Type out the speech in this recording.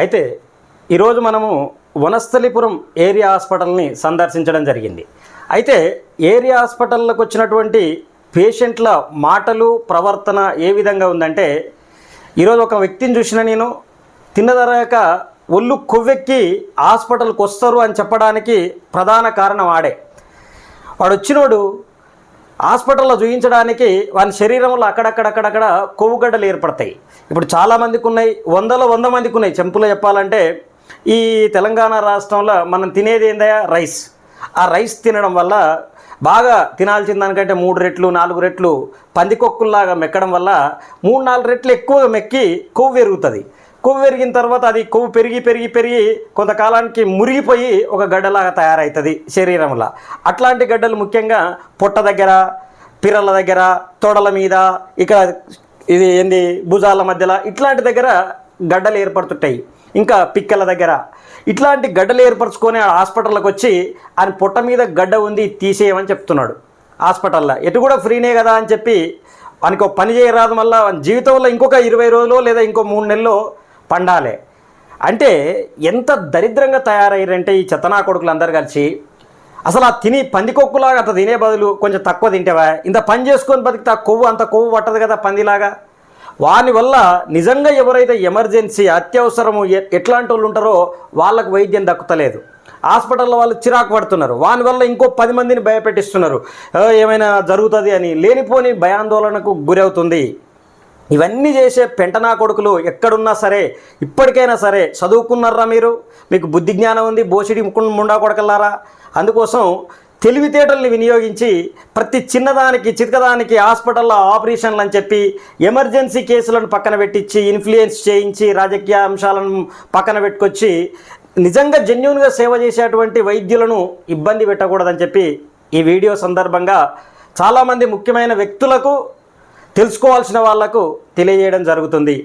అయితే ఈరోజు మనము వనస్థలిపురం ఏరియా హాస్పిటల్ని సందర్శించడం జరిగింది. అయితే ఏరియా హాస్పిటల్లోకి వచ్చినటువంటి పేషెంట్ల మాటలు ప్రవర్తన ఏ విధంగా ఉందంటే ఈరోజు ఒక వ్యక్తిని చూసిన నేను తిన్నదరాక ఒళ్ళు కొవ్వెక్కి హాస్పిటల్కి వస్తారు అని చెప్పడానికి ప్రధాన కారణం వాడే వాడు వచ్చినోడు హాస్పిటల్లో చూయించడానికి వాని శరీరంలో అక్కడక్కడక్కడక్కడ కొవ్వుగడ్డలు ఏర్పడతాయి. ఇప్పుడు చాలామందికి ఉన్నాయి వందల వంద మందికి ఉన్నాయి చెంపులో చెప్పాలంటే ఈ తెలంగాణ రాష్ట్రంలో మనం తినేది ఏందయ్యా? రైస్. ఆ రైస్ తినడం వల్ల బాగా తినాల్సిన దానికంటే మూడు రెట్లు నాలుగు రెట్లు పందికొక్కుల్లాగా మెక్కడం వల్ల మూడు నాలుగు రెట్లు ఎక్కువ మెక్కి కొవ్వు పెరుగుతుంది కొవ్వు పెరిగిన తర్వాత అది కొవ్వు పెరిగి పెరిగి పెరిగి కొంతకాలానికి మురిగిపోయి ఒక గడ్డలాగా తయారవుతుంది శరీరంలో. అట్లాంటి గడ్డలు ముఖ్యంగా పొట్ట దగ్గర పిరల దగ్గర తొడల మీద ఇక ఇది ఏంది భుజాల మధ్యలో ఇట్లాంటి దగ్గర గడ్డలు ఏర్పడుతుంటాయి. ఇంకా పిక్కల దగ్గర. ఇట్లాంటి గడ్డలు ఏర్పరచుకొని ఆ హాస్పిటల్కి వచ్చి ఆయన పొట్ట మీద గడ్డ ఉంది తీసేయమని చెప్తున్నాడు హాస్పిటల్లో. ఎటు కూడా ఫ్రీనే కదా అని చెప్పి వానికి పని చేయరాదు మళ్ళీ. జీవితంలో ఇంకొక ఇరవై రోజులు లేదా ఇంకో మూడు నెలలు పండాలే. అంటే ఎంత దరిద్రంగా తయారయ్యారంటే ఈ చెత్తనా కొడుకులు అందరు కలిసి అసలు ఆ తిని పందికొక్కులాగా అంత తినే బదులు కొంచెం తక్కువ తింటేవా? ఇంత పని చేసుకొని బతికితే ఆ కొవ్వు అంత కొవ్వు పట్టదు కదా పందిలాగా? వాని వల్ల నిజంగా ఎవరైతే ఎమర్జెన్సీ అత్యవసరము ఎట్లాంటి వాళ్ళు ఉంటారో వాళ్ళకు వైద్యం దక్కుతలేదు. హాస్పిటల్లో వాళ్ళు చిరాకు పడుతున్నారు. వాని వల్ల ఇంకో పది మందిని భయపెట్టిస్తున్నారు. ఏమైనా జరుగుతుంది అని లేనిపోని భయాందోళనకు గురవుతుంది. ఇవన్నీ చేసే పెంటనా కొడుకులు ఎక్కడున్నా సరే ఇప్పటికైనా సరే చదువుకున్నారా మీరు? మీకు బుద్ధి జ్ఞానం ఉంది బోసిడి ముక్కు ముండా కొడకల్లారా? అందుకోసం తెలివితేటల్ని వినియోగించి ప్రతి చిన్నదానికి చితకదానికి హాస్పిటల్లో ఆపరేషన్లు అని చెప్పి ఎమర్జెన్సీ కేసులను పక్కన పెట్టించి ఇన్ఫ్లుయెన్స్ చేయించి రాజకీయ అంశాలను పక్కన పెట్టుకొచ్చి నిజంగా జెన్యున్గా సేవ చేసేటువంటి వైద్యులను ఇబ్బంది పెట్టకూడదని చెప్పి ఈ వీడియో సందర్భంగా చాలామంది ముఖ్యమైన వ్యక్తులకు తెలుసుకోవాల్సిన వాళ్ళకు తెలియజేయడం జరుగుతుంది.